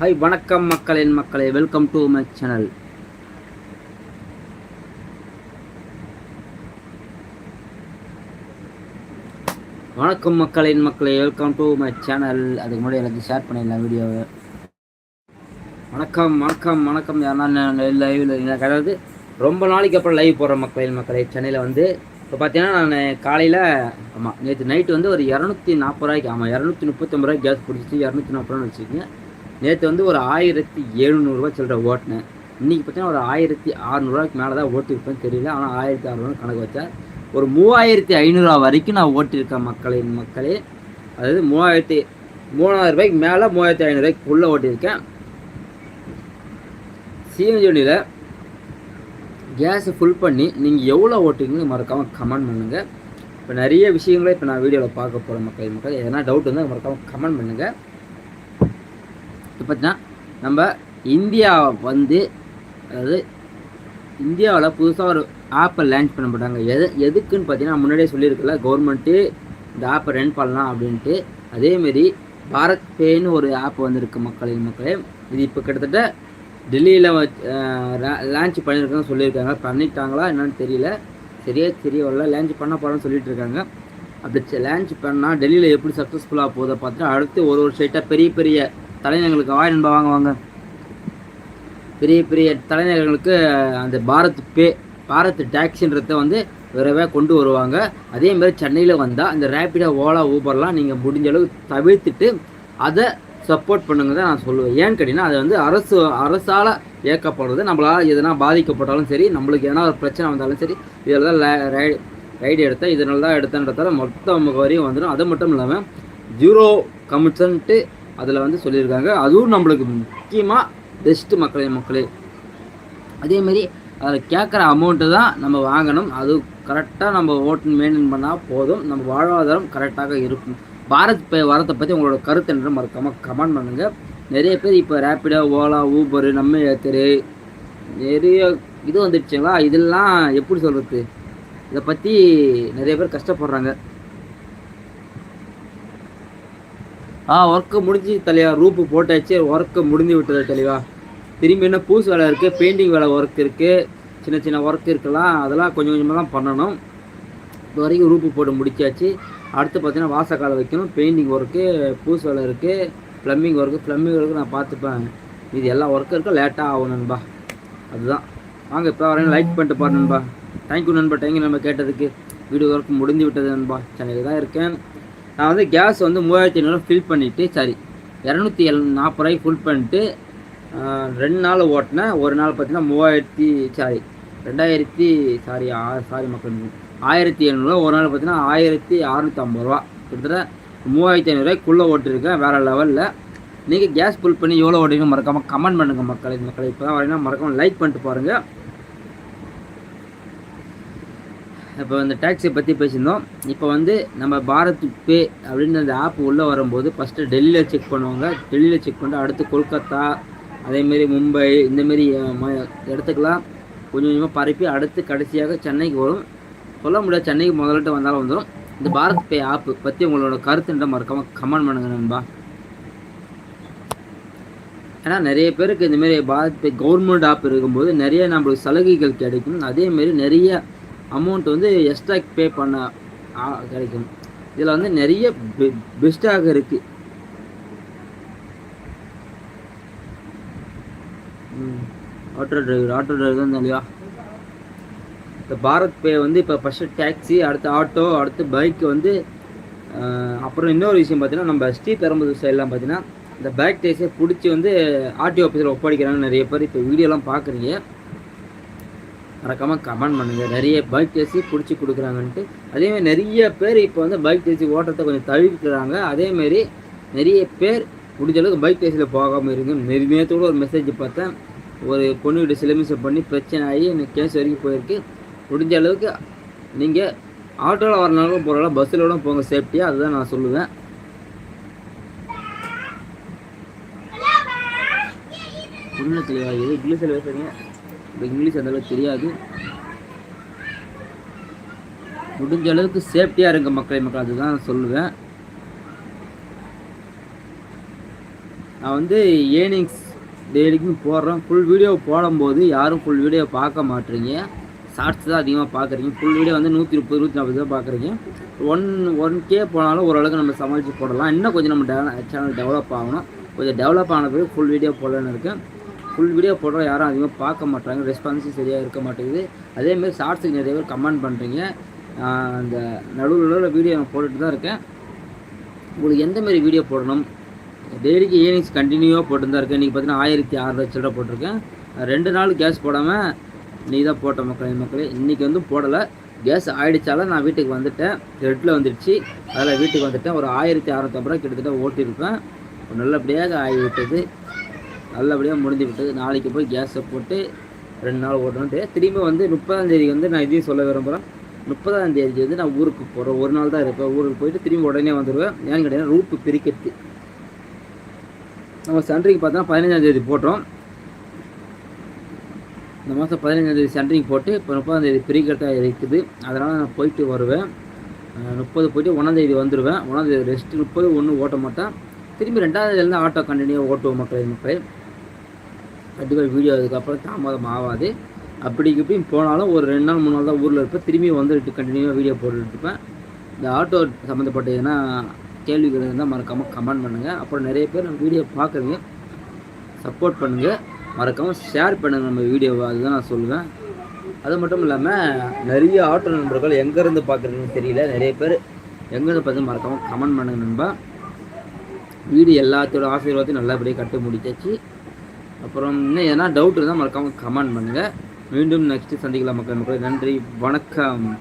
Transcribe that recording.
Hi வணக்கம் மக்களின் மக்களே. வெல்கம் டு மை சேனல் வணக்கம் மக்களின் மக்களே. வெல்கம் டு மை சேனல் அதுக்கு முன்னாடி எனக்கு ஷேர் பண்ணிடலாம் வீடியோவை வணக்கம் வணக்கம் வணக்கம். யாருன்னா லைவில் அதாவது ரொம்ப நாளைக்கு அப்புறம் லைவ் போடுற மக்களின் மக்களே. சென்னையில் வந்து இப்போ பார்த்தீங்கன்னா நான் காலையில் ஆமாம் நேற்று நைட்டு வந்து ஒரு இரநூத்தி நாற்பது ரூபாய்க்கு ஆமாம் இரநூத்தி முப்பத்தொம்பது ரூபாய்க்கு கேஸ் பிடிச்சி இரநூத்தி நாற்பது ரூபான்னு வச்சுக்கோங்க. நேற்று வந்து ஒரு ஆயிரத்தி எழுநூறுபா சில்லற ஓட்டினேன். இன்றைக்கி பார்த்தீங்கன்னா ஒரு ஆயிரத்தி அறநூறுவாய்க்கு மேலே தான் ஓட்டியிருப்பேன்னு தெரியல. ஆனால் ஆயிரத்தி அறநூறு கணக்கு வச்சா ஒரு மூவாயிரத்தி ஐநூறுரூவா வரைக்கும் நான் ஓட்டியிருக்கேன் மக்களின் மக்களே. அதாவது மூவாயிரத்தி மூணாயிரம் ரூபாய்க்கு மேலே மூவாயிரத்தி ஐநூறுரூவாய்க்கு உள்ளே ஓட்டியிருக்கேன். சிஎன்ஜி வண்டியில் கேஸை ஃபுல் பண்ணி நீங்கள் எவ்வளோ ஓட்டுறீங்கன்னு மறக்காமல் கமெண்ட் பண்ணுங்கள் இப்போ நிறைய விஷயங்களை இப்போ நான் வீடியோவில் பார்க்க போகிறேன் மக்கள் மக்கள். எதனா டவுட் வந்து மறக்காமல் கமெண்ட் பண்ணுங்கள் பார்த்தீங்கன்னா நம்ம இந்தியா வந்து அதாவது இந்தியாவில் புதுசாக ஒரு ஆப்பை லான்ச் பண்ண போட்டாங்க எது எதுக்குன்னு பார்த்தீங்கன்னா முன்னாடியே சொல்லியிருக்கல கவர்மெண்ட்டு இந்த ஆப்பை ரன் பண்ணலாம் அப்படின்ட்டு. அதேமாரி பாரத் பேன்னு ஒரு ஆப் வந்திருக்கு மக்களின் மக்களே. இது இப்போ கிட்டத்தட்ட டெல்லியில் லான்ச் பண்ணியிருக்காங்க சொல்லியிருக்காங்க. பண்ணிட்டாங்களா என்னன்னு தெரியல. சரியா வரல லான்ச் பண்ண போகிறோம்னு சொல்லிட்டு இருக்காங்க அப்படி லான்ச் பண்ணால் டெல்லியில் எப்படி சக்ஸஸ்ஃபுல்லாக போதை பார்த்துட்டு அடுத்து ஒரு ஒரு ஸ்டேட்டாக பெரிய பெரிய தலைநகர்களுக்கு வாய் நண்பா வாங்க வாங்க பெரிய பெரிய தலைநகர்களுக்கு அந்த பாரத் பே பாரத் டாக்ஸின்றத வந்து விரைவாக கொண்டு வருவாங்க. அதே மாதிரி சென்னையில் வந்தால் அந்த ரேப்பிடோ ஓலா ஊபர்லாம் நீங்கள் முடிஞ்ச அளவுக்கு தவிர்த்துட்டு அதை சப்போர்ட் பண்ணுங்க தான் நான் சொல்லுவேன். ஏன்னு கேட்டிங்கன்னா அது வந்து அரசு அரசால் இயக்கப்படுறது. நம்மளால் எதனா பாதிக்கப்பட்டாலும் சரி நம்மளுக்கு எதனா ஒரு பிரச்சனை வந்தாலும் சரி இதில் தான் ரைடு ரைடு எடுத்தேன். இதனால தான் எடுத்தேன்றதால மொத்த முகவரியும் வந்துடும் அது மட்டும் இல்லாமல் ஜீரோ கமிஷன்ட்டு அதில் வந்து சொல்லியிருக்காங்க. அதுவும் நம்மளுக்கு முக்கியமாக பெஸ்ட்டு மக்களே மக்களே. அதேமாரி அதில் கேட்குற அமௌண்ட்டு தான் நம்ம வாங்கணும். அது கரெக்டாக நம்ம ஓட்டு மெயின்டைன் பண்ணால் போதும். நம்ம வாழ்வாதாரம் கரெக்டாக இருக்கும். பாரத் பே வரத்தை பற்றி உங்களோட கருத்து என்று மறக்காமல் கமெண்ட் பண்ணுங்கள் நிறைய பேர் இப்போ ரேப்பிடோ ஓலா ஊபரு நம்ம ஏத்தரு நிறைய இது வந்துடுச்சுங்களா? இதெல்லாம் எப்படி சொல்கிறது இதை பற்றி நிறைய பேர் கஷ்டப்படுறாங்க. ஆ ஒர்க்கு முடிஞ்சு தலையா ரூப்பு போட்டாச்சு. ஒர்க்கு முடிஞ்சு விட்டது தெளிவா திரும்பி என்ன பூஸ் வேலை இருக்குது பெயிண்டிங் வேலை ஒர்க் இருக்குது சின்ன சின்ன ஒர்க் இருக்கலாம். அதெல்லாம் கொஞ்சம் கொஞ்சமாக தான் பண்ணணும். இது வரைக்கும் ரூப்பு போட்டு முடிச்சாச்சு. அடுத்து பார்த்தீங்கன்னா வாசக்காலை வைக்கணும். பெயிண்டிங் ஒர்க்கு பூஸ் வேலை இருக்குது ப்ளம்பிங் ஒர்க்கு ப்ளம்பிங் ஒர்க்கு நான் பார்த்துப்பேன். இது எல்லா ஒர்க்கும் இருக்கும் லேட்டாக ஆகும் நண்பா. அதுதான். வாங்க இப்போ வரையும் லைக் பண்ணிட்டு பாரு நண்பா. தேங்க்யூ நண்பா. தேங்க்யூ நண்பா கேட்டதுக்கு. வீடியோ ஒர்க் முடிஞ்சு விட்டது நண்பா. சென்னையில் தான் இருக்கேன். நான் வந்து கேஸ் வந்து மூவாயிரத்தி ஐநூறுவா ஃபில் பண்ணிவிட்டு சரி இரநூத்தி எல் நாற்பது ரூபாய்க்கு ஃபுல் பண்ணிட்டு ரெண்டு நாள் ஓட்டினேன். ஒரு நாள் பார்த்தீங்கன்னா மூவாயிரத்தி சாரி ரெண்டாயிரத்தி சாரி ஆ சாரி மக்கள் ஆயிரத்தி எழுநூறுவா ஒரு நாள் பார்த்தீங்கன்னா ஆயிரத்தி அறநூற்றி ஐம்பது ரூபா கிட்டத்தட்ட மூவாயிரத்தி ஐநூறுரூவாய்க்குள்ளே ஓட்டிருக்கேன் வேறு லெவலில். நீங்கள் கேஸ் ஃபுல் பண்ணி எவ்வளோ ஓட்டிங்க மறக்காமல் கமெண்ட் பண்ணுங்கள் மக்களை மக்களை. இப்போ தான் வரீங்கன்னா மறக்காமல் லைக் பண்ணிட்டு பாருங்கள் இப்போ இந்த டேக்ஸியை பற்றி பேசியிருந்தோம். இப்போ வந்து நம்ம பாரத் பே அப்படின்னு அந்த ஆப் உள்ளே வரும்போது ஃபஸ்ட்டு டெல்லியில் செக் பண்ணுவாங்க. டெல்லியில் செக் பண்ணிட்டு அடுத்து கொல்கத்தா அதேமாரி மும்பை இந்தமாரி இடத்துக்கெலாம் கொஞ்சம் கொஞ்சமாக பரப்பி அடுத்து கடைசியாக சென்னைக்கு வரும். சொல்ல முடியாது சென்னைக்கு முதல்ல வந்தாலும் வந்துடும் இந்த பாரத் பே ஆப்பு பற்றி உங்களோட கருத்துன்ற மறக்காமல் கமெண்ட் பண்ணுங்க நண்பா. ஏன்னா நிறைய பேருக்கு இந்தமாரி பாரத் பே கவர்மெண்ட் ஆப் இருக்கும்போது நிறைய நம்மளுக்கு சலுகைகள் கிடைக்கும். அதேமாரி நிறைய அமௌண்ட் வந்து எக்ஸ்ட்ரா பே பண்ண கிடைக்கும் இதில் வந்து நிறைய பெஸ்ட்டாக இருக்குது ஆட்டோ டிரைவர் ஆட்டோ டிரைவர் தான் இல்லையா இந்த பாரத் பே வந்து இப்போ ஃபஸ்ட்டு டேக்ஸி அடுத்து ஆட்டோ அடுத்து பைக் வந்து அப்புறம் இன்னொரு விஷயம் பார்த்தீங்கன்னா நம்ம ஸ்ரீ பெரம்பலூர் சைட்லாம் பார்த்தீங்கன்னா இந்த பேக் டேக்ஸை பிடிச்சி வந்து ஆர்டிஓ ஆஃபீஸில் ஒப்படைக்கிறாங்க நிறைய பேர் இப்போ வீடியோலாம் பார்க்குறீங்க மறக்காமல் கமெண்ட் பண்ணுங்கள் நிறைய பைக் டேக்ஸி பிடிச்சி கொடுக்குறாங்கன்ட்டு. அதேமாதிரி நிறைய பேர் இப்போ வந்து பைக் டேக்ஸி ஓட்டுறதை கொஞ்சம் தவிர்க்கிறாங்க. அதேமாரி நிறைய பேர் முடிஞ்ச அளவுக்கு பைக் டேக்ஸியில் போகாமல் இருங்க நேரத்தோடு ஒரு மெசேஜ் பார்த்தேன். ஒரு பொண்ணுகிட்ட சிலமிசம் பண்ணி பிரச்சனை ஆகி எனக்கு கேஸ் வரைக்கும் போயிருக்கு. முடிஞ்ச அளவுக்கு நீங்கள் ஆட்டோவில் வரனாலும் போகலாம் பஸ்ஸில் கூட போங்க சேஃப்டியாக அதுதான் நான் சொல்லுவேன். ஒன்றும் தெளிவாக இங்கிலீஷில் பேசுகிறீங்க இப்போ இங்கிலீஷ் அந்த அளவுக்கு தெரியாது. முடிஞ்ச அளவுக்கு சேஃப்டியாக இருங்க மக்களை மக்கள் அதுதான் சொல்லுவேன். நான் வந்து ஏர்னிங்ஸ் டெய்லிக்கும் போடுறேன். ஃபுல் வீடியோ போடும்போது யாரும் ஃபுல் வீடியோ பார்க்க மாட்டீங்க. ஷார்ட்ஸ் தான் அதிகமாக பார்க்குறீங்க. ஃபுல் வீடியோ வந்து நூற்றி முப்பது நூற்றி நாற்பது தான் பார்க்குறீங்க. ஒன் ஒன் கே போனாலும் ஓரளவுக்கு நம்ம சமாளித்து போடலாம். இன்னும் கொஞ்சம் நம்ம சேனல் டெவலப் ஆகணும். கொஞ்சம் டெவலப் ஆன பிறகு ஃபுல் வீடியோ போடலான்னு இருக்கேன். ஃபுல் வீடியோ போடுற யாரும் அதிகமாக பார்க்க மாட்டாங்க ரெஸ்பான்ஸும் சரியாக இருக்க மாட்டேங்குது. அதேமாதிரி ஷார்ட்ஸுக்கு நிறைய பேர் கமெண்ட் பண்ணுறீங்க அந்த நடுவில் நடுவில் வீடியோ நான் போட்டுட்டு தான் இருக்கேன். உங்களுக்கு எந்த மாதிரி வீடியோ போடணும்? டெய்லிக்கு ஈவினிங்ஸ் கண்டினியூவாக போட்டு தான் இருக்கேன். இன்றைக்கி பார்த்தீங்கன்னா ஆயிரத்தி அறுநூறு சில்லற போட்டிருக்கேன். ரெண்டு நாள் கேஸ் போடாமல் நீ தான் போட்ட மக்கள் மக்களே. இன்றைக்கி வந்து போடலை. கேஸ் ஆகிடுச்சாலும் நான் வீட்டுக்கு வந்துட்டேன். ரெட்டில் வந்துடுச்சு அதில் வீட்டுக்கு வந்துட்டேன். ஒரு ஆயிரத்தி அறநூற்றம்பது ரூபா கிட்டத்தட்ட ஓட்டியிருப்பேன் நல்லபடியாக ஆகிவிட்டது. நல்லபடியாக முடிஞ்சு விட்டது நாளைக்கு போய் கேஸை போட்டு ரெண்டு நாள் ஓட்டணுன்ட்டு திரும்பி வந்து முப்பதாம் தேதி வந்து நான் இதையும் சொல்ல விரும்புகிறேன் முப்பதாம் தேதி வந்து நான் ஊருக்கு போகிறேன் ஒரு நாள் தான் இருப்பேன். ஊருக்கு போயிட்டு திரும்பி உடனே வந்துடுவேன் ஏன்னு கேட்டீங்கன்னா ரூட்டு பிரிக்கிறது நம்ம சென்ட்ரிங் பார்த்தோன்னா பதினஞ்சாம் தேதி போட்டோம். இந்த மாதம் பதினஞ்சாம் தேதி சென்ட்ரிங் போட்டு இப்போ முப்பதாம் தேதி பிரிக்கிறதா இருக்குது. அதனால் நான் போயிட்டு வருவேன். முப்பது போயிட்டு ஒன்றாந்தேதி வந்துடுவேன் ஒன்றாந்தேதி ரெஸ்ட் முப்பது ஒன்று ஓட்ட மாட்டேன். திரும்பி ரெண்டாவது தேதியிலேருந்து ஆட்டோ கண்டினியூ ஓட்டுவோம் மக்கள் மக்கள். கண்டிப்பாக வீடியோ அதுக்கப்புறம் தாமதம் ஆகாது. அப்படி இப்படி போனாலும் ஒரு ரெண்டு நாள் மூணு நாள் தான் ஊரில் இருப்பேன். திரும்பி வந்துட்டு கண்டினியூவாக வீடியோ போட்டுட்டு இருப்பேன். இந்த ஆட்டோ சம்மந்தப்பட்ட எதுனா கேள்விகள் இருந்தால் மறக்காமல் கமெண்ட் பண்ணுங்கள் அப்புறம் நிறைய பேர் நம்ம வீடியோ பார்க்குறீங்க. சப்போர்ட் பண்ணுங்கள் மறக்காமல் ஷேர் பண்ணுங்கள் நம்ம வீடியோவை அதுதான் நான் சொல்லுவேன். அது மட்டும் இல்லாமல் நிறைய ஆட்டோ நண்பர்கள் எங்கேருந்து பார்க்குறீங்கன்னு தெரியல. நிறைய பேர் எங்கேருந்து பார்த்து மறக்காமல் கமெண்ட் பண்ணுங்க நண்பா. வீடு எல்லாத்தோட ஆசீர்வாதத்தையும் நல்லபடியாக கட்டு முடிச்சாச்சு அப்புறம் இன்னும் எதனா டவுட் இருந்தால் மறக்காமல் கமெண்ட் பண்ணுங்கள் மீண்டும் நெக்ஸ்ட்டு சந்திக்கலாம் மக்கள் மக்கள். நன்றி வணக்கம்.